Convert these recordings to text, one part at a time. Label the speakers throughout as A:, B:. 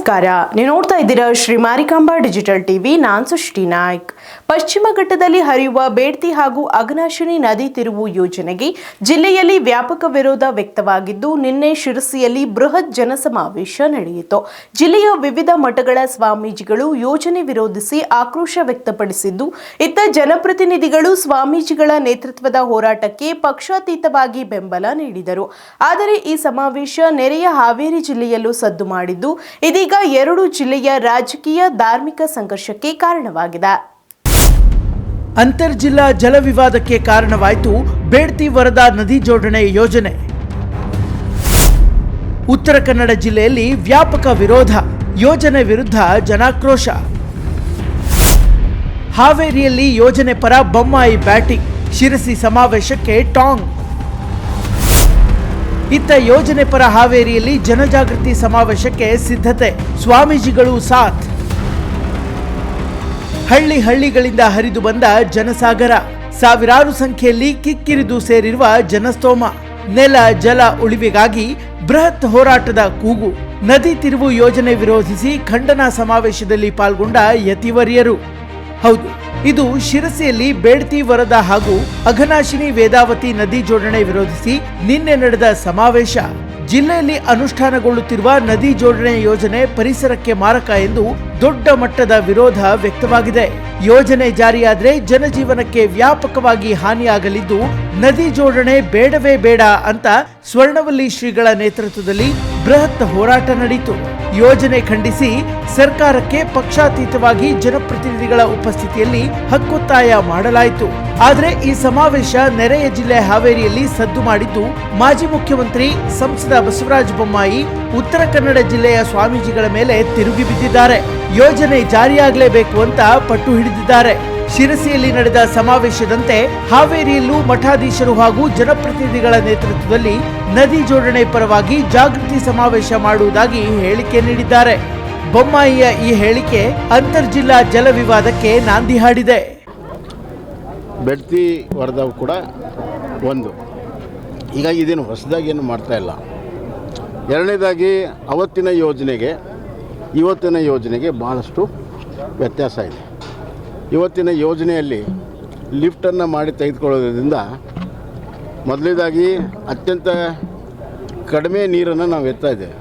A: ನಮಸ್ಕಾರ. ನೀವು ನೋಡ್ತಾ ಇದ್ದೀರಾ ಶ್ರೀ ಮಾರಿಕಾಂಬಾ ಡಿಜಿಟಲ್ ಟಿವಿ. ನಾನ್ ಸೃಷ್ಟಿ ನಾಯ್ಕ್. ಪಶ್ಚಿಮ ಘಟ್ಟದಲ್ಲಿ ಹರಿಯುವ ಬೇಡ್ತಿ ಹಾಗೂ ಅಗ್ನಾಶಿನಿ ನದಿ ತಿರುವು ಯೋಜನೆಗೆ ಜಿಲ್ಲೆಯಲ್ಲಿ ವ್ಯಾಪಕ ವಿರೋಧ ವ್ಯಕ್ತವಾಗಿದ್ದು, ನಿನ್ನೆ ಶಿರಸಿಯಲ್ಲಿ ಬೃಹತ್ ಜನಸಮಾವೇಶ ನಡೆಯಿತು. ಜಿಲ್ಲೆಯ ವಿವಿಧ ಮಠಗಳ ಸ್ವಾಮೀಜಿಗಳು ಯೋಜನೆ ವಿರೋಧಿಸಿ ಆಕ್ರೋಶ ವ್ಯಕ್ತಪಡಿಸಿದ್ದು, ಇತ್ತ ಜನಪ್ರತಿನಿಧಿಗಳು ಸ್ವಾಮೀಜಿಗಳ ನೇತೃತ್ವದ ಹೋರಾಟಕ್ಕೆ ಪಕ್ಷಾತೀತವಾಗಿ ಬೆಂಬಲ ನೀಡಿದರು. ಆದರೆ ಈ ಸಮಾವೇಶ ನೆರೆಯ ಹಾವೇರಿ ಜಿಲ್ಲೆಯಲ್ಲೂ ಸದ್ದು ಮಾಡಿದ್ದು, ಇದೀಗ ಎರಡು ಜಿಲ್ಲೆಯ ರಾಜಕೀಯ ಧಾರ್ಮಿಕ ಸಂಘರ್ಷಕ್ಕೆ ಕಾರಣವಾಗಿದೆ.
B: ಅಂತರ್ಜಿಲ್ಲಾ ಜಲ ವಿವಾದಕ್ಕೆ ಕಾರಣವಾಯಿತು ಬೇಡ್ತಿ ವರದಾ ನದಿ ಜೋಡಣೆ ಯೋಜನೆ. ಉತ್ತರ ಕನ್ನಡ ಜಿಲ್ಲೆಯಲ್ಲಿ ವ್ಯಾಪಕ ವಿರೋಧ, ಯೋಜನೆ ವಿರುದ್ಧ ಜನಾಕ್ರೋಶ. ಹಾವೇರಿಯಲ್ಲಿ ಯೋಜನೆ ಪರ ಬೊಮ್ಮಾಯಿ ಬ್ಯಾಟಿಂಗ್, ಶಿರಸಿ ಸಮಾವೇಶಕ್ಕೆ ಟಾಂಗ್. ಇತ್ತ ಯೋಜನೆ ಪರ ಹಾವೇರಿಯಲ್ಲಿ ಜನಜಾಗೃತಿ ಸಮಾವೇಶಕ್ಕೆ ಸಿದ್ಧತೆ. ಸ್ವಾಮೀಜಿಗಳು ಸಾಥ್. ಹಳ್ಳಿ ಹಳ್ಳಿಗಳಿಂದ ಹರಿದು ಬಂದ ಜನಸಾಗರ. ಸಾವಿರಾರು ಸಂಖ್ಯೆಯಲ್ಲಿ ಕಿಕ್ಕಿರಿದು ಸೇರಿರುವ ಜನಸ್ತೋಮ. ನೆಲ, ಜಲ ಉಳಿವಿಗಾಗಿ ಬೃಹತ್ ಹೋರಾಟದ ಕೂಗು. ನದಿ ತಿರುವು ಯೋಜನೆ ವಿರೋಧಿಸಿ ಖಂಡನಾ ಸಮಾವೇಶದಲ್ಲಿ ಪಾಲ್ಗೊಂಡ ಯತಿವರ್ಯರು. ಹೌದು ಇದು ಶಿರಸಿಯಲ್ಲಿ ಬೇಡ್ತಿ ವರದ ಹಾಗೂ ಅಘನಾಶಿನಿ ವೇದಾವತಿ ನದಿ ಜೋಡಣೆ ವಿರೋಧಿಸಿ ನಿನ್ನೆ ನಡೆದ ಸಮಾವೇಶ. ಜಿಲ್ಲೆಯಲ್ಲಿ ಅನುಷ್ಠಾನಗೊಳ್ಳುತ್ತಿರುವ ನದಿ ಜೋಡಣೆ ಯೋಜನೆ ಪರಿಸರಕ್ಕೆ ಮಾರಕ ಎಂದು ದೊಡ್ಡ ಮಟ್ಟದ ವಿರೋಧ ವ್ಯಕ್ತವಾಗಿದೆ. ಯೋಜನೆ ಜಾರಿಯಾದರೆ ಜನಜೀವನಕ್ಕೆ ವ್ಯಾಪಕವಾಗಿ ಹಾನಿಯಾಗಲಿದ್ದು ನದಿ ಜೋಡಣೆ ಬೇಡವೇ ಬೇಡ ಅಂತ ಸ್ವರ್ಣವಲ್ಲಿ ಶ್ರೀಗಳ ನೇತೃತ್ವದಲ್ಲಿ ಬೃಹತ್ ಹೋರಾಟ ನಡೆಯಿತು ಯೋಜನೆ ಖಂಡಿಸಿ ಸರ್ಕಾರಕ್ಕೆ ಪಕ್ಷಾತೀತವಾಗಿ ಜನಪ್ರತಿನಿಧಿಗಳ ಉಪಸ್ಥಿತಿಯಲ್ಲಿ ಹಕ್ಕೊತ್ತಾಯ ಮಾಡಲಾಯಿತು. ಆದರೆ ಈ ಸಮಾವೇಶ ನೆರೆಯ ಜಿಲ್ಲೆ ಹಾವೇರಿಯಲ್ಲಿ ಸದ್ದು ಮಾಡಿದ್ದು ಮಾಜಿ ಮುಖ್ಯಮಂತ್ರಿ ಸಂಸದ ಬಸವರಾಜ ಬೊಮ್ಮಾಯಿ ಉತ್ತರ ಕನ್ನಡ ಜಿಲ್ಲೆಯ ಸ್ವಾಮೀಜಿಗಳ ಮೇಲೆ ತಿರುಗಿ ಬಿದ್ದಿದ್ದಾರೆ. ಯೋಜನೆ ಜಾರಿಯಾಗಲೇಬೇಕು ಅಂತ ಪಟ್ಟು ಹಿಡಿದಿದ್ದಾರೆ. ಶಿರಸಿಯಲ್ಲಿ ನಡೆದ ಸಮಾವೇಶದಂತೆ ಹಾವೇರಿಯಲ್ಲೂ ಮಠಾಧೀಶರು ಹಾಗೂ ಜನಪ್ರತಿನಿಧಿಗಳ ನೇತೃತ್ವದಲ್ಲಿ ನದಿ ಜೋಡಣೆ ಪರವಾಗಿ ಜಾಗೃತಿ ಸಮಾವೇಶ ಮಾಡುವುದಾಗಿ ಹೇಳಿಕೆ ನೀಡಿದ್ದಾರೆ. ಬೊಮ್ಮಾಯಿಯ ಈ ಹೇಳಿಕೆ ಅಂತರ್ಜಿಲ್ಲಾ ಜಲ ವಿವಾದಕ್ಕೆ ನಾಂದಿ ಹಾಡಿದೆ.
C: ಬೆಡ್ತಿ ವರದವು ಕೂಡ ಒಂದು. ಈಗ ಇದೇನು ಹೊಸದಾಗಿ ಏನು ಮಾಡ್ತಾ ಇಲ್ಲ. ಎರಡನೇದಾಗಿ ಅವತ್ತಿನ ಯೋಜನೆಗೆ ಇವತ್ತಿನ ಯೋಜನೆಗೆ ಭಾಳಷ್ಟು ವ್ಯತ್ಯಾಸ ಇದೆ. ಇವತ್ತಿನ ಯೋಜನೆಯಲ್ಲಿ ಲಿಫ್ಟನ್ನು ಮಾಡಿ ತೆಗೆದುಕೊಳ್ಳೋದ್ರಿಂದ ಮೊದಲನೇದಾಗಿ ಅತ್ಯಂತ ಕಡಿಮೆ ನೀರನ್ನು ನಾವು ಎತ್ತಾ ಇದ್ದೇವೆ.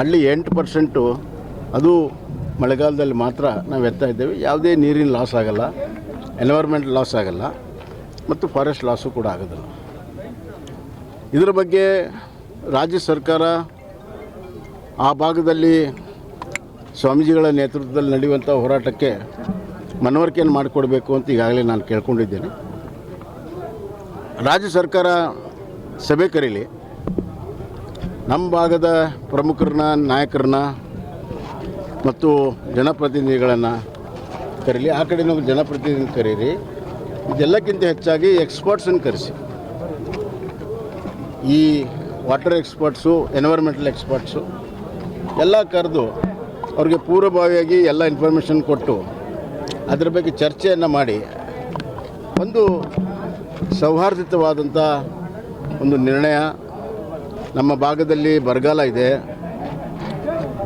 C: ಅಲ್ಲಿ ಎಂಟು ಪರ್ಸೆಂಟು ಅದು ಮಳೆಗಾಲದಲ್ಲಿ ಮಾತ್ರ ನಾವು ಎತ್ತಾ ಇದ್ದೇವೆ. ಯಾವುದೇ ನೀರಿನ ಲಾಸ್ ಆಗಲ್ಲ ಎನ್ವೈರ್ಮೆಂಟ್ ಲಾಸ್ ಆಗಲ್ಲ ಮತ್ತು ಫಾರೆಸ್ಟ್ ಲಾಸು ಕೂಡ ಆಗೋದಿಲ್ಲ. ಇದರ ಬಗ್ಗೆ ರಾಜ್ಯ ಸರ್ಕಾರ ಆ ಭಾಗದಲ್ಲಿ ಸ್ವಾಮೀಜಿಗಳ ನೇತೃತ್ವದಲ್ಲಿ ನಡೆಯುವಂಥ ಹೋರಾಟಕ್ಕೆ ಮನವರಿಕೆಯನ್ನು ಮಾಡಿಕೊಡ್ಬೇಕು ಅಂತ ಈಗಾಗಲೇ ನಾನು ಕೇಳ್ಕೊಂಡಿದ್ದೇನೆ. ರಾಜ್ಯ ಸರ್ಕಾರ ಸಭೆ ಕರೀಲಿ. ನಮ್ಮ ಭಾಗದ ಪ್ರಮುಖರನ್ನ, ನಾಯಕರನ್ನ ಮತ್ತು ಜನಪ್ರತಿನಿಧಿಗಳನ್ನು ಕರೀಲಿ. ಆ ಕಡೆ ನಾವು ಜನಪ್ರತಿನಿಧಿ ಕರೀರಿ. ಇದೆಲ್ಲಕ್ಕಿಂತ ಹೆಚ್ಚಾಗಿ ಎಕ್ಸ್ಪರ್ಟ್ಸನ್ನು ಕರೆಸಿ. ಈ ವಾಟರ್ ಎಕ್ಸ್ಪರ್ಟ್ಸು ಎನ್ವೈರ್ಮೆಂಟಲ್ ಎಕ್ಸ್ಪರ್ಟ್ಸು ಎಲ್ಲ ಕರೆದು ಅವ್ರಿಗೆ ಪೂರ್ವಭಾವಿಯಾಗಿ ಎಲ್ಲ ಇನ್ಫಾರ್ಮೇಷನ್ ಕೊಟ್ಟು ಅದರ ಬಗ್ಗೆ ಚರ್ಚೆಯನ್ನು ಮಾಡಿ. ಒಂದು ಸೌಹಾರ್ದಿತವಾದಂಥ ಒಂದು ನಿರ್ಣಯ ನಮ್ಮ ಭಾಗದಲ್ಲಿ ಬರಗಾಲ ಇದೆ.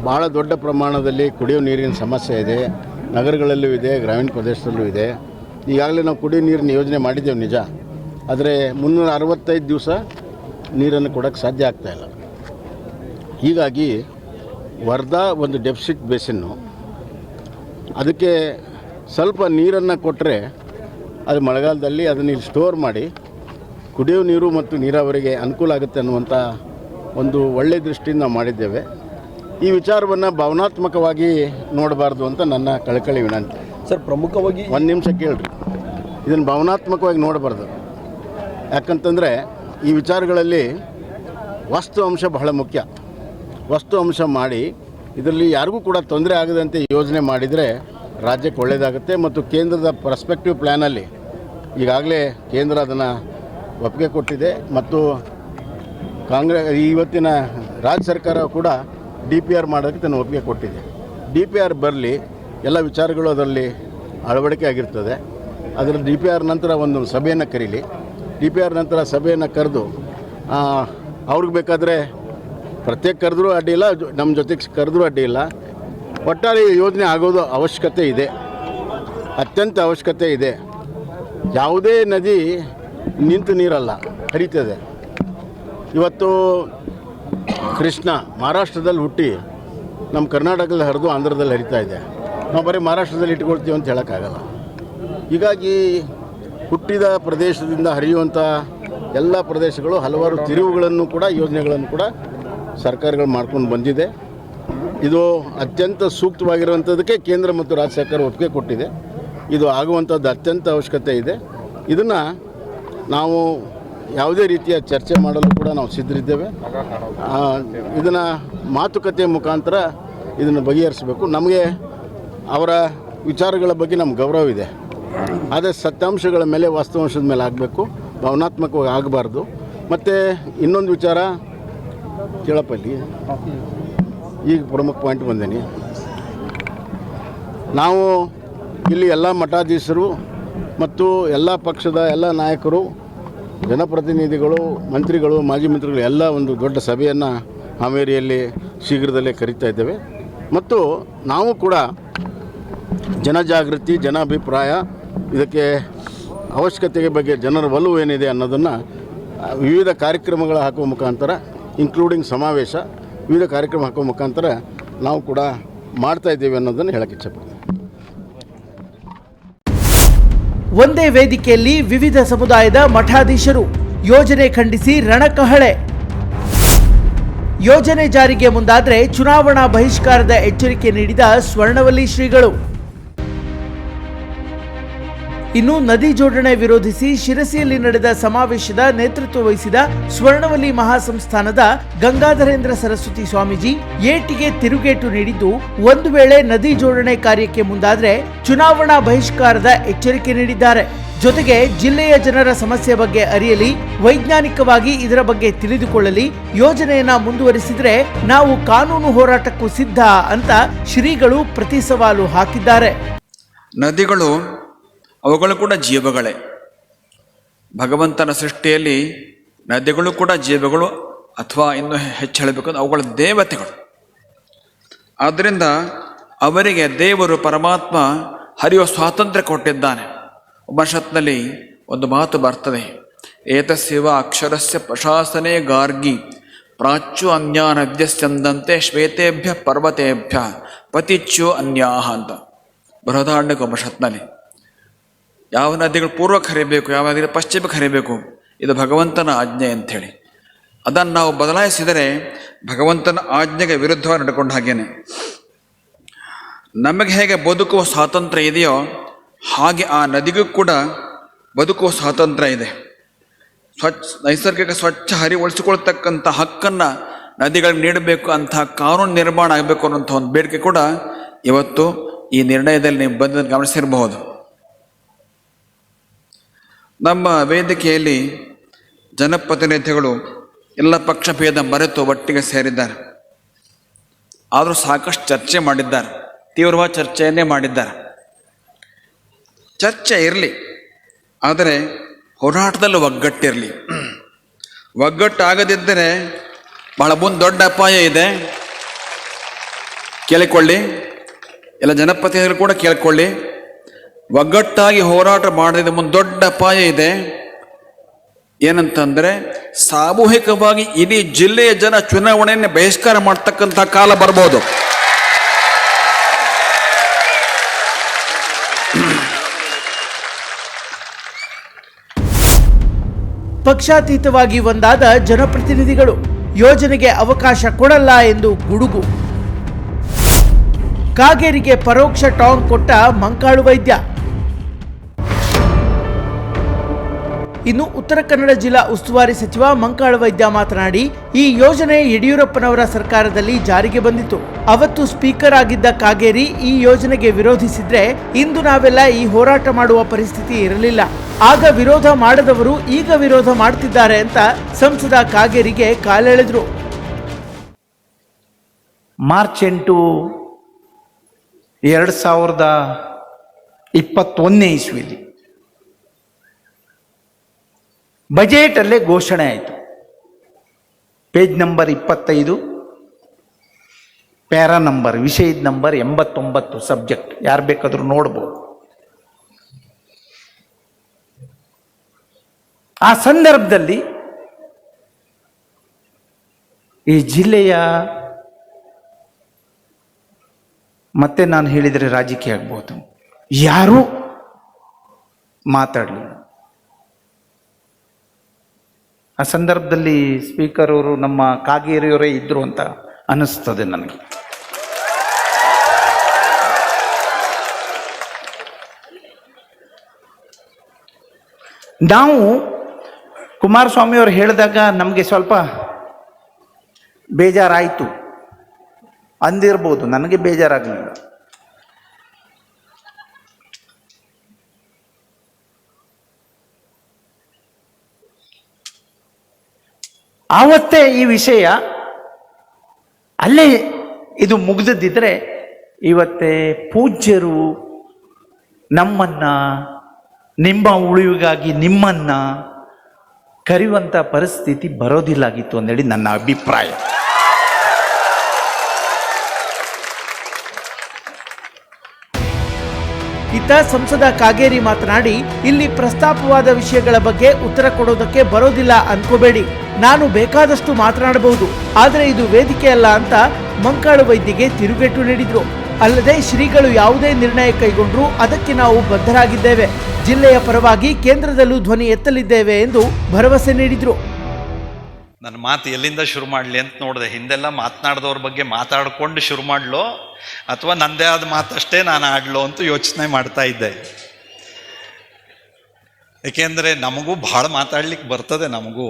C: ಭಾಳ ದೊಡ್ಡ ಪ್ರಮಾಣದಲ್ಲಿ ಕುಡಿಯೋ ನೀರಿನ ಸಮಸ್ಯೆ ಇದೆ. ನಗರಗಳಲ್ಲೂ ಇದೆ, ಗ್ರಾಮೀಣ ಪ್ರದೇಶದಲ್ಲೂ ಇದೆ. ಈಗಾಗಲೇ ನಾವು ಕುಡಿಯೋ ನೀರಿನ ಯೋಜನೆ ಮಾಡಿದ್ದೇವೆ ನಿಜ. ಆದರೆ ಮುನ್ನೂರ ಅರವತ್ತೈದು ದಿವಸ ನೀರನ್ನು ಕೊಡೋಕ್ಕೆ ಸಾಧ್ಯ ಆಗ್ತಾಯಿಲ್ಲ ಹೀಗಾಗಿ ವರ್ಧಾ ಒಂದು ಡೆಫಿಸಿಟ್ ಬೇಸಿನ್ನು. ಅದಕ್ಕೆ ಸ್ವಲ್ಪ ನೀರನ್ನು ಕೊಟ್ಟರೆ ಅದು ಮಳೆಗಾಲದಲ್ಲಿ ಅದನ್ನು ಇಲ್ಲಿ ಸ್ಟೋರ್ ಮಾಡಿ ಕುಡಿಯುವ ನೀರು ಮತ್ತು ನೀರಾವರಿಗೆ ಅನುಕೂಲ ಆಗುತ್ತೆ ಅನ್ನುವಂಥ ಒಂದು ಒಳ್ಳೆಯ ದೃಷ್ಟಿಯಿಂದ ನಾವು ಮಾಡಿದ್ದೇವೆ. ಈ ವಿಚಾರವನ್ನು ಭಾವನಾತ್ಮಕವಾಗಿ ನೋಡಬಾರ್ದು ಅಂತ ನನ್ನ ಕಳಕಳಿ ವಿನಂತಿ.
D: ಸರ್ ಪ್ರಮುಖವಾಗಿ
C: ಒಂದು ನಿಮಿಷ ಕೇಳ್ರಿ. ಇದನ್ನು ಭಾವನಾತ್ಮಕವಾಗಿ ನೋಡಬಾರ್ದು. ಯಾಕಂತಂದರೆ ಈ ವಿಚಾರಗಳಲ್ಲಿ ವಸ್ತು ಅಂಶ ಬಹಳ ಮುಖ್ಯ. ವಸ್ತು ಅಂಶ ಮಾಡಿ ಇದರಲ್ಲಿ ಯಾರಿಗೂ ಕೂಡ ತೊಂದರೆ ಆಗದಂತೆ ಯೋಜನೆ ಮಾಡಿದರೆ ರಾಜ್ಯಕ್ಕೆ ಒಳ್ಳೆಯದಾಗುತ್ತೆ ಮತ್ತು ಕೇಂದ್ರದ ಪರ್ಸ್ಪೆಕ್ಟಿವ್ ಪ್ಲ್ಯಾನಲ್ಲಿ ಈಗಾಗಲೇ ಕೇಂದ್ರ ಅದನ್ನು ಒಪ್ಪಿಗೆ ಕೊಟ್ಟಿದೆ ಮತ್ತು ಕಾಂಗ್ರೆ ಇವತ್ತಿನ ರಾಜ್ಯ ಸರ್ಕಾರ ಕೂಡ ಡಿ ಪಿ ಆರ್ ಮಾಡೋದಕ್ಕೆ ತನ್ನ ಒಪ್ಪಿಗೆ ಕೊಟ್ಟಿದೆ. ಡಿ ಪಿ ಆರ್ ಬರಲಿ, ಎಲ್ಲ ವಿಚಾರಗಳು ಅದರಲ್ಲಿ ಅಳವಡಿಕೆ ಆಗಿರ್ತದೆ. ಅದರ ಡಿ ಪಿ ಆರ್ ನಂತರ ಒಂದು ಸಭೆಯನ್ನು ಕರೀಲಿ. ಡಿ ಪಿ ಆರ್ ನಂತರ ಸಭೆಯನ್ನು ಕರೆದು ಅವ್ರಿಗೆ ಬೇಕಾದರೆ ಪ್ರತ್ಯೇಕ ಕರೆದ್ರೂ ಅಡ್ಡಿ ಇಲ್ಲ ನಮ್ಮ ಜೊತೆಗೆ ಕರೆದ್ರೂ ಅಡ್ಡಿ ಇಲ್ಲ. ಒಟ್ಟಾರೆ ಈ ಯೋಜನೆ ಆಗೋದು ಅವಶ್ಯಕತೆ ಇದೆ. ಅತ್ಯಂತ ಅವಶ್ಯಕತೆ ಇದೆ. ಯಾವುದೇ ನದಿ ನಿಂತು ನೀರಲ್ಲ, ಹರಿತದೆ. ಇವತ್ತು ಕೃಷ್ಣ ಮಹಾರಾಷ್ಟ್ರದಲ್ಲಿ ಹುಟ್ಟಿ ನಮ್ಮ ಕರ್ನಾಟಕದಲ್ಲಿ ಹರಿದು ಆಂಧ್ರದಲ್ಲಿ ಹರಿತಾ ಇದೆ. ನಾವು ಬರೀ ಮಹಾರಾಷ್ಟ್ರದಲ್ಲಿ ಇಟ್ಕೊಳ್ತೀವಿ ಅಂತ ಹೇಳೋಕ್ಕಾಗಲ್ಲ. ಹೀಗಾಗಿ ಹುಟ್ಟಿದ ಪ್ರದೇಶದಿಂದ ಹರಿಯುವಂಥ ಎಲ್ಲ ಪ್ರದೇಶಗಳು ಹಲವಾರು ತಿರುವುಗಳನ್ನು ಕೂಡ, ಯೋಜನೆಗಳನ್ನು ಕೂಡ ಸರ್ಕಾರಗಳು ಮಾಡ್ಕೊಂಡು ಬಂದಿದೆ. ಇದು ಅತ್ಯಂತ ಸೂಕ್ತವಾಗಿರುವಂಥದ್ದಕ್ಕೆ ಕೇಂದ್ರ ಮತ್ತು ರಾಜ್ಯ ಸರ್ಕಾರ ಒಪ್ಪಿಗೆ ಕೊಟ್ಟಿದೆ. ಇದು ಆಗುವಂಥದ್ದು ಅತ್ಯಂತ ಅವಶ್ಯಕತೆ ಇದೆ. ಇದನ್ನು ನಾವು ಯಾವುದೇ ರೀತಿಯ ಚರ್ಚೆ ಮಾಡಲು ಕೂಡ ನಾವು ಸಿದ್ಧರಿದ್ದೇವೆ. ಇದನ್ನು ಮಾತುಕತೆ ಮುಖಾಂತರ ಇದನ್ನು ಬಗೆಹರಿಸಬೇಕು. ನಮಗೆ ಅವರ ವಿಚಾರಗಳ ಬಗ್ಗೆ ನಮ್ಗೆ ಗೌರವ ಇದೆ. ಆದರೆ ಸತ್ಯಾಂಶಗಳ ಮೇಲೆ ವಾಸ್ತವಾಂಶದ ಮೇಲೆ ಆಗಬೇಕು. ಭಾವನಾತ್ಮಕವಾಗಿ ಆಗಬಾರ್ದು. ಮತ್ತು ಇನ್ನೊಂದು ವಿಚಾರ ಕೇಳಪ್ಪ ಈಗ ಪ್ರಮುಖ ಪಾಯಿಂಟ್ ಬಂದೇನೆ. ನಾವು ಇಲ್ಲಿ ಎಲ್ಲ ಮಠಾಧೀಶರು ಮತ್ತು ಎಲ್ಲ ಪಕ್ಷದ ಎಲ್ಲ ನಾಯಕರು, ಜನಪ್ರತಿನಿಧಿಗಳು, ಮಂತ್ರಿಗಳು, ಮಾಜಿ ಮಂತ್ರಿಗಳು ಎಲ್ಲ ಒಂದು ದೊಡ್ಡ ಸಭೆಯನ್ನು ಹಾವೇರಿಯಲ್ಲಿ ಶೀಘ್ರದಲ್ಲೇ ಕರೀತಾ ಇದ್ದೇವೆ. ಮತ್ತು ನಾವು ಕೂಡ ಜನಜಾಗೃತಿ ಜನಾಭಿಪ್ರಾಯ ಇದಕ್ಕೆ ಅವಶ್ಯಕತೆಗೆ ಬಗ್ಗೆ ಜನರ ಒಲವು ಏನಿದೆ ಅನ್ನೋದನ್ನು ವಿವಿಧ ಕಾರ್ಯಕ್ರಮಗಳು ಹಾಕುವ ಮುಖಾಂತರ ಇನ್ಕ್ಲೂಡಿಂಗ್ ಸಮಾವೇಶ, ವಿವಿಧ ಕಾರ್ಯಕ್ರಮ ಹಾಕುವ ಮುಖಾಂತರ ನಾವು ಕೂಡ ಮಾಡ್ತಾ ಇದ್ದೇವೆ ಅನ್ನೋದನ್ನು ಹೇಳಕ್ಕೆ ಇಚ್ಛೆಪಡ್ತೀನಿ.
B: ಒಂದೇ ವೇದಿಕೆಯಲ್ಲಿ ವಿವಿಧ ಸಮುದಾಯದ ಮಠಾಧೀಶರು, ಯೋಜನೆ ಖಂಡಿಸಿ ರಣಕಹಳೆ. ಯೋಜನೆ ಜಾರಿಗೆ ಮುಂದಾದರೆ ಚುನಾವಣಾ ಬಹಿಷ್ಕಾರದ ಎಚ್ಚರಿಕೆ ನೀಡಿದ ಸ್ವರ್ಣವಲ್ಲಿ ಶ್ರೀಗಳು. ಇನ್ನು ನದಿ ಜೋಡಣೆ ವಿರೋಧಿಸಿ ಶಿರಸಿಯಲ್ಲಿ ನಡೆದ ಸಮಾವೇಶದ ನೇತೃತ್ವ ವಹಿಸಿದ ಸ್ವರ್ಣವಲ್ಲಿ ಮಹಾಸಂಸ್ಥಾನದ ಗಂಗಾಧರೇಂದ್ರ ಸರಸ್ವತಿ ಸ್ವಾಮೀಜಿ ಏಟಿಗೆ ತಿರುಗೇಟು ನೀಡಿದ್ದು, ಒಂದು ವೇಳೆ ನದಿ ಜೋಡಣೆ ಕಾರ್ಯಕ್ಕೆ ಮುಂದಾದರೆ ಚುನಾವಣಾ ಬಹಿಷ್ಕಾರದ ಎಚ್ಚರಿಕೆ ನೀಡಿದ್ದಾರೆ. ಜೊತೆಗೆ ಜಿಲ್ಲೆಯ ಜನರ ಸಮಸ್ಯೆ ಬಗ್ಗೆ ಅರಿಯಲಿ, ವೈಜ್ಞಾನಿಕವಾಗಿ ಇದರ ಬಗ್ಗೆ ತಿಳಿದುಕೊಳ್ಳಲಿ, ಯೋಜನೆಯನ್ನ ಮುಂದುವರಿಸಿದ್ರೆ ನಾವು ಕಾನೂನು ಹೋರಾಟಕ್ಕೂ ಸಿದ್ಧ ಅಂತ ಶ್ರೀಗಳು ಪ್ರತಿ ಸವಾಲು ಹಾಕಿದ್ದಾರೆ.
D: ನದಿಗಳು ಅವುಗಳು ಕೂಡ ಜೀವಗಳೇ. ಭಗವಂತನ ಸೃಷ್ಟಿಯಲ್ಲಿ ನದಿಗಳು ಕೂಡ ಜೀವಗಳು ಅಥವಾ ಇನ್ನೂ ಹೆಚ್ಚು ಹೇಳಬೇಕಂದ್ರೆ ಅವುಗಳ ದೇವತೆಗಳು. ಆದ್ದರಿಂದ ಅವರಿಗೆ ದೇವರು ಪರಮಾತ್ಮ ಹರಿಯುವ ಸ್ವಾತಂತ್ರ್ಯ ಕೊಟ್ಟಿದ್ದಾನೆ. ಉಪನಿಷತ್ನಲ್ಲಿ ಒಂದು ಮಾತು ಬರ್ತದೆ. ಏತಸ್ಯವ ಅಕ್ಷರಸ್ಯ ಪ್ರಶಾಸನೆ ಗಾರ್ಗಿ ಪ್ರಾಚ್ಯು ಅನ್ಯಾನದ್ಯಸ್ಯಂದಂತೆ ಶ್ವೇತೇಭ್ಯ ಪರ್ವತೇಭ್ಯ ಪತಿಚ್ಯು ಅನ್ಯಾಹ ಅಂತ ಬೃಹದಾಂಡಕ ಉಪನಿಷತ್ನಲ್ಲಿ. ಯಾವ ನದಿಗಳು ಪೂರ್ವಕ್ಕೆ ಹರಿಬೇಕು ಯಾವ ನದಿಗಳು ಪಶ್ಚಿಮಕ್ಕೆ ಹರಿಬೇಕು ಇದು ಭಗವಂತನ ಆಜ್ಞೆ ಅಂಥೇಳಿ. ಅದನ್ನು ನಾವು ಬದಲಾಯಿಸಿದರೆ ಭಗವಂತನ ಆಜ್ಞೆಗೆ ವಿರುದ್ಧವಾಗಿ ನಡ್ಕೊಂಡು ಹಾಗೇನೆ. ನಮಗೆ ಹೇಗೆ ಬದುಕುವ ಸ್ವಾತಂತ್ರ್ಯ ಇದೆಯೋ, ಹಾಗೆ ಆ ನದಿಗೂ ಕೂಡ ಬದುಕುವ ಸ್ವಾತಂತ್ರ್ಯ ಇದೆ. ಸ್ವಚ್ಛ ನೈಸರ್ಗಿಕ ಸ್ವಚ್ಛ ಹರಿವಳಿಸಿಕೊಳ್ತಕ್ಕಂಥ ಹಕ್ಕನ್ನು ನದಿಗಳಿಗೆ ನೀಡಬೇಕು ಅಂತಹ ಕಾನೂನು ನಿರ್ಮಾಣ ಆಗಬೇಕು ಅನ್ನೋಂಥ ಒಂದು ಬೇಡಿಕೆ ಕೂಡ ಇವತ್ತು ಈ ನಿರ್ಣಯದಲ್ಲಿ ನೀವು ಬಂದ ಗಮನಿಸಿರಬಹುದು. ನಮ್ಮ ವೇದಿಕೆಯಲ್ಲಿ ಜನಪ್ರತಿನಿಧಿಗಳು ಎಲ್ಲ ಪಕ್ಷಭೇದ ಮರೆತು ಒಟ್ಟಿಗೆ ಸೇರಿದ್ದಾರೆ. ಆದರೂ ಸಾಕಷ್ಟು ಚರ್ಚೆ ಮಾಡಿದ್ದಾರೆ. ತೀವ್ರವಾದ ಚರ್ಚೆಯನ್ನೇ ಮಾಡಿದ್ದಾರೆ. ಚರ್ಚೆ ಇರಲಿ, ಆದರೆ ಹೋರಾಟದಲ್ಲಿ ಒಗ್ಗಟ್ಟಿರಲಿ. ಒಗ್ಗಟ್ಟಾಗದಿದ್ದರೆ ಬಹಳ ಮುಂದೆ ದೊಡ್ಡ ಅಪಾಯ ಇದೆ. ಕೇಳಿಕೊಳ್ಳಿ, ಎಲ್ಲ ಜನಪ್ರತಿನಿಧಿಗಳು ಕೂಡ ಕೇಳಿಕೊಳ್ಳಿ. ಒಗ್ಗಟ್ಟಾಗಿ ಹೋರಾಟ ಮಾಡಿದ ಮುಂದೆ ದೊಡ್ಡ ಅಪಾಯ ಇದೆ. ಏನಂತಂದ್ರೆ, ಸಾಮೂಹಿಕವಾಗಿ ಇಡೀ ಜಿಲ್ಲೆಯ ಜನ ಚುನಾವಣೆಯನ್ನು ಬಹಿಷ್ಕಾರ ಮಾಡ್ತಕ್ಕಂಥ ಕಾಲ ಬರ್ಬೋದು.
B: ಪಕ್ಷಾತೀತವಾಗಿ ಒಂದಾದ ಜನಪ್ರತಿನಿಧಿಗಳು ಯೋಜನೆಗೆ ಅವಕಾಶ ಕೊಡಲ್ಲ ಎಂದು ಗುಡುಗು. ಕಾಗೇರಿಗೆ ಪರೋಕ್ಷ ಟಾಂಗ್ ಕೊಟ್ಟ ಮಂಕಾಳು ವೈದ್ಯ. ಇನ್ನು ಉತ್ತರ ಕನ್ನಡ ಜಿಲ್ಲಾ ಉಸ್ತುವಾರಿ ಸಚಿವ ಮಂಕಾಳ ವೈದ್ಯ ಮಾತನಾಡಿ, ಈ ಯೋಜನೆ ಯಡಿಯೂರಪ್ಪನವರ ಸರ್ಕಾರದಲ್ಲಿ ಜಾರಿಗೆ ಬಂದಿತು ಅವತ್ತು ಸ್ಪೀಕರ್ ಆಗಿದ್ದ ಕಾಗೇರಿ ಈ ಯೋಜನೆಗೆ ವಿರೋಧಿಸಿದ್ರೆ ಇಂದು ನಾವೆಲ್ಲ ಈ ಹೋರಾಟ ಮಾಡುವ ಪರಿಸ್ಥಿತಿ ಇರಲಿಲ್ಲ. ಆಗ ವಿರೋಧ ಮಾಡದವರು ಈಗ ವಿರೋಧ ಮಾಡ್ತಿದ್ದಾರೆ ಅಂತ ಸಂಸದ ಕಾಗೇರಿಗೆ ಕಾಲೆಳೆದ್ರು.
E: ಮಾರ್ಚ್ ಎಂಟು ಎರಡು ಸಾವಿರದ ಇಪ್ಪತ್ತೊಂದನೇ ಇಸ್ವಿಲಿ ಬಜೆಟಲ್ಲೇ ಘೋಷಣೆ ಆಯಿತು. ಪೇಜ್ ನಂಬರ್ ಇಪ್ಪತ್ತೈದು, ಪ್ಯಾರಾ ನಂಬರ್, ವಿಷಯದ ನಂಬರ್ ಎಂಬತ್ತೊಂಬತ್ತು ಸಬ್ಜೆಕ್ಟ್. ಯಾರು ಬೇಕಾದರೂ ನೋಡ್ಬೋದು. ಆ ಸಂದರ್ಭದಲ್ಲಿ ಈ ಜಿಲ್ಲೆಯ ಮತ್ತೆ ನಾನು ಹೇಳಿದರೆ ರಾಜಕೀಯ ಆಗ್ಬೋದು. ಯಾರೂ ಮಾತಾಡಲಿಲ್ಲ. ಆ ಸಂದರ್ಭದಲ್ಲಿ ಸ್ಪೀಕರ್ ಅವರು ನಮ್ಮ ಕಾಗೇರಿಯವರೇ ಇದ್ದರು ಅಂತ ಅನ್ನಿಸ್ತದೆ ನನಗೆ. ನಾವು ಕುಮಾರಸ್ವಾಮಿಯವರು ಹೇಳಿದಾಗ ನಮಗೆ ಸ್ವಲ್ಪ ಬೇಜಾರಾಯಿತು. ಅಂದಿರ್ಬೋದು, ನನಗೆ ಬೇಜಾರಾಗಲಿಲ್ಲ. ಆವತ್ತೇ ಈ ವಿಷಯ ಅಲ್ಲೇ ಇದು ಮುಗ್ದದ್ದಿದ್ರೆ ಇವತ್ತೇ ಪೂಜ್ಯರು ನಮ್ಮನ್ನ, ನಿಮ್ಮ ಉಳಿವಿಗಾಗಿ ನಿಮ್ಮನ್ನ ಕರೆಯುವಂಥ ಪರಿಸ್ಥಿತಿ ಬರೋದಿಲ್ಲಾಗಿತ್ತು ಅಂದೇಳಿ ನನ್ನ ಅಭಿಪ್ರಾಯ.
B: ಇತ್ತ ಸಂಸದ ಕಾಗೇರಿ ಮಾತನಾಡಿ, ಇಲ್ಲಿ ಪ್ರಸ್ತಾಪವಾದ ವಿಷಯಗಳ ಬಗ್ಗೆ ಉತ್ತರ ಕೊಡೋದಕ್ಕೆ ಬರೋದಿಲ್ಲ ಅನ್ಕೋಬೇಡಿ. ನಾನು ಬೇಕಾದಷ್ಟು ಮಾತನಾಡಬಹುದು, ಆದರೆ ಇದು ವೇದಿಕೆ ಅಲ್ಲ ಅಂತ ಮಂಕಾಳು ವೈದ್ಯಗೆ ತಿರುಗೇಟು ನೀಡಿದ್ರು. ಅಲ್ಲದೆ ಶ್ರೀಗಳು ಯಾವುದೇ ನಿರ್ಣಯ ಕೈಗೊಂಡ್ರು ಅದಕ್ಕೆ ನಾವು ಬದ್ಧರಾಗಿದ್ದೇವೆ. ಜಿಲ್ಲೆಯ ಪರವಾಗಿ ಕೇಂದ್ರದಲ್ಲೂ ಧ್ವನಿ ಎತ್ತಲಿದ್ದೇವೆ ಎಂದು ಭರವಸೆ ನೀಡಿದ್ರು.
F: ನನ್ನ ಮಾತು ಎಲ್ಲಿಂದ ಶುರು ಮಾಡಲಿ ಅಂತ ನೋಡಿದೆ. ಹಿಂದೆಲ್ಲ ಮಾತನಾಡಿದವ್ರ ಬಗ್ಗೆ ಮಾತಾಡಿಕೊಂಡು ಶುರು ಮಾಡಲೋ, ಅಥವಾ ನಂದೇ ಆದ ಮಾತಷ್ಟೇ ನಾನು ಆಡ್ಲೋ ಅಂತ ಯೋಚನೆ ಮಾಡ್ತಾ ಇದ್ದೆ. ಏಕೆಂದರೆ ನಮಗೂ ಭಾಳ ಮಾತಾಡ್ಲಿಕ್ಕೆ ಬರ್ತದೆ ನಮಗೂ.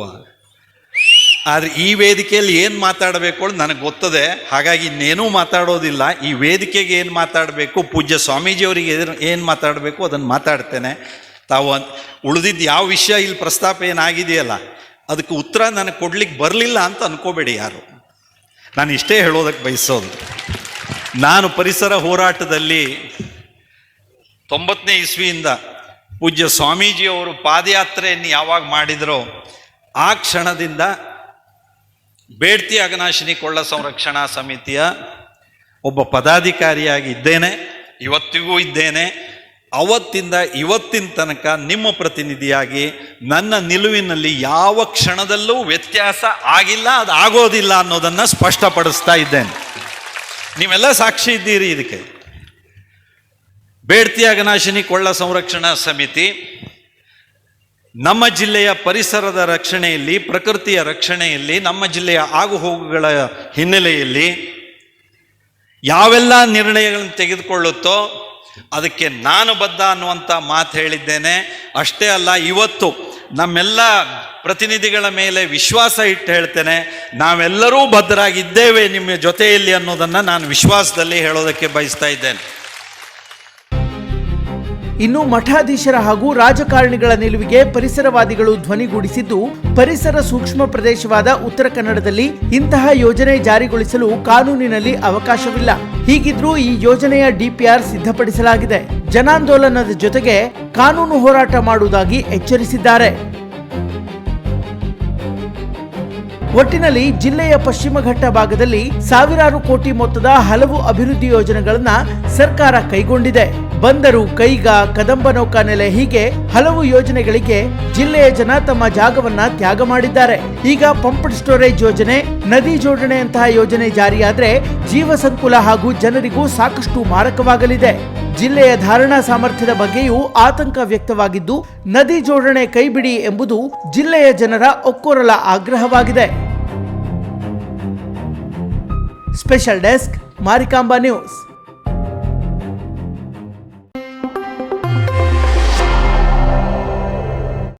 F: ಆದರೆ ಈ ವೇದಿಕೆಯಲ್ಲಿ ಏನು ಮಾತಾಡಬೇಕು ಅಂತ ನನಗೆ ಗೊತ್ತದೆ. ಹಾಗಾಗಿ ಇನ್ನೇನೂ ಮಾತಾಡೋದಿಲ್ಲ. ಈ ವೇದಿಕೆಗೆ ಏನು ಮಾತಾಡಬೇಕು, ಪೂಜ್ಯ ಸ್ವಾಮೀಜಿಯವರಿಗೆ ಏನು ಮಾತಾಡಬೇಕು ಅದನ್ನು ಮಾತಾಡ್ತೇನೆ. ತಾವು ಉಳಿದಿದ್ದು ಯಾವ ವಿಷಯ ಇಲ್ಲಿ ಪ್ರಸ್ತಾಪ ಏನಾಗಿದೆಯಲ್ಲ, ಅದಕ್ಕೆ ಉತ್ತರ ನನಗೆ ಕೊಡ್ಲಿಕ್ಕೆ ಬರಲಿಲ್ಲ ಅಂತ ಅನ್ಕೋಬೇಡಿ ಯಾರು. ನಾನು ಇಷ್ಟೇ ಹೇಳೋದಕ್ಕೆ ಬಯಸೋದು. ನಾನು ಪರಿಸರ ಹೋರಾಟದಲ್ಲಿ ತೊಂಬತ್ತನೇ ಇಸ್ವಿಯಿಂದ ಪೂಜ್ಯ ಸ್ವಾಮೀಜಿಯವರು ಪಾದಯಾತ್ರೆಯನ್ನು ಯಾವಾಗ ಮಾಡಿದರೋ, ಆ ಕ್ಷಣದಿಂದ ಬೇಡ್ತಿ ಅಗನಾಶಿನಿ ಕೊಳ್ಳ ಸಂರಕ್ಷಣಾ ಸಮಿತಿಯ ಒಬ್ಬ ಪದಾಧಿಕಾರಿಯಾಗಿ ಇದ್ದೇನೆ. ಇವತ್ತಿಗೂ ಇದ್ದೇನೆ. ಅವತ್ತಿಂದ ಇವತ್ತಿನ ತನಕ ನಿಮ್ಮ ಪ್ರತಿನಿಧಿಯಾಗಿ ನನ್ನ ನಿಲುವಿನಲ್ಲಿ ಯಾವ ಕ್ಷಣದಲ್ಲೂ ವ್ಯತ್ಯಾಸ ಆಗಿಲ್ಲ, ಅದು ಆಗೋದಿಲ್ಲ ಅನ್ನೋದನ್ನು ಸ್ಪಷ್ಟಪಡಿಸ್ತಾ ಇದ್ದೇನೆ. ನೀವೆಲ್ಲ ಸಾಕ್ಷಿ ಇದ್ದೀರಿ ಇದಕ್ಕೆ. ಬೇಡ್ತಿ ಅಗನಾಶಿನಿ ಕೊಳ್ಳ ಸಂರಕ್ಷಣಾ ಸಮಿತಿ ನಮ್ಮ ಜಿಲ್ಲೆಯ ಪರಿಸರದ ರಕ್ಷಣೆಯಲ್ಲಿ, ಪ್ರಕೃತಿಯ ರಕ್ಷಣೆಯಲ್ಲಿ, ನಮ್ಮ ಜಿಲ್ಲೆಯ ಆಗುಹೋಗುಗಳ ಹಿನ್ನೆಲೆಯಲ್ಲಿ ಯಾವೆಲ್ಲ ನಿರ್ಣಯಗಳನ್ನು ತೆಗೆದುಕೊಳ್ಳುತ್ತೋ ಅದಕ್ಕೆ ನಾನು ಬದ್ಧ ಅನ್ನುವಂಥ ಮಾತು ಹೇಳಿದ್ದೇನೆ. ಅಷ್ಟೇ ಅಲ್ಲ, ಇವತ್ತು ನಮ್ಮೆಲ್ಲ ಪ್ರತಿನಿಧಿಗಳ ಮೇಲೆ ವಿಶ್ವಾಸ ಇಟ್ಟು ಹೇಳ್ತೇನೆ. ನಾವೆಲ್ಲರೂ ಭದ್ರಾಗಿದ್ದೇವೆ ನಿಮ್ಮ ಜೊತೆಯಲ್ಲಿ ಅನ್ನೋದನ್ನು ನಾನು ವಿಶ್ವಾಸದಲ್ಲಿ ಹೇಳೋದಕ್ಕೆ ಬಯಸ್ತಾ ಇದ್ದೇನೆ.
B: ಇನ್ನು ಮಠಾಧೀಶರ ಹಾಗೂ ರಾಜಕಾರಣಿಗಳ ನಿಲುವಿಗೆ ಪರಿಸರವಾದಿಗಳು ಧ್ವನಿಗೂಡಿಸಿದ್ದು, ಪರಿಸರ ಸೂಕ್ಷ್ಮ ಪ್ರದೇಶವಾದ ಉತ್ತರ ಕನ್ನಡದಲ್ಲಿ ಇಂತಹ ಯೋಜನೆ ಜಾರಿಗೊಳಿಸಲು ಕಾನೂನಿನಲ್ಲಿ ಅವಕಾಶವಿಲ್ಲ. ಹೀಗಿದ್ರೂ ಈ ಯೋಜನೆಯ ಡಿಪಿಆರ್ ಸಿದ್ಧಪಡಿಸಲಾಗಿದೆ. ಜನಾಂದೋಲನದ ಜೊತೆಗೆ ಕಾನೂನು ಹೋರಾಟ ಮಾಡುವುದಾಗಿ ಎಚ್ಚರಿಸಿದ್ದಾರೆ. ಒಟ್ಟಿನಲ್ಲಿ ಜಿಲ್ಲೆಯ ಪಶ್ಚಿಮ ಘಟ್ಟ ಭಾಗದಲ್ಲಿ ಸಾವಿರಾರು ಕೋಟಿ ಮೊತ್ತದ ಹಲವು ಅಭಿವೃದ್ಧಿ ಯೋಜನೆಗಳನ್ನು ಸರ್ಕಾರ ಕೈಗೊಂಡಿದೆ. ಬಂದರು ಕೈಗ ಕದಂಬ ನೌಕಾನೆಲೆ ಹೀಗೆ ಹಲವು ಯೋಜನೆಗಳಿಗೆ ಜಿಲ್ಲೆಯ ಜನ ತಮ್ಮ ಜಾಗವನ್ನ ತ್ಯಾಗ ಮಾಡಿದ್ದಾರೆ. ಈಗ ಪಂಪ್ಡ್ ಸ್ಟೋರೇಜ್ ಯೋಜನೆ, ನದಿ ಜೋಡಣೆಯಂತಹ ಯೋಜನೆ ಜಾರಿಯಾದ್ರೆ ಜೀವ ಸಂಕುಲ ಹಾಗೂ ಜನರಿಗೂ ಸಾಕಷ್ಟು ಮಾರಕವಾಗಲಿದೆ. ಜಿಲ್ಲೆಯ ಧಾರಣಾ ಸಾಮರ್ಥ್ಯದ ಬಗ್ಗೆಯೂ ಆತಂಕ ವ್ಯಕ್ತವಾಗಿದ್ದು, ನದಿ ಜೋಡಣೆ ಕೈಬಿಡಿ ಎಂಬುದು ಜಿಲ್ಲೆಯ ಜನರ ಒಕ್ಕೊರಲ ಆಗ್ರಹವಾಗಿದೆ. Special desk, Marikamba news.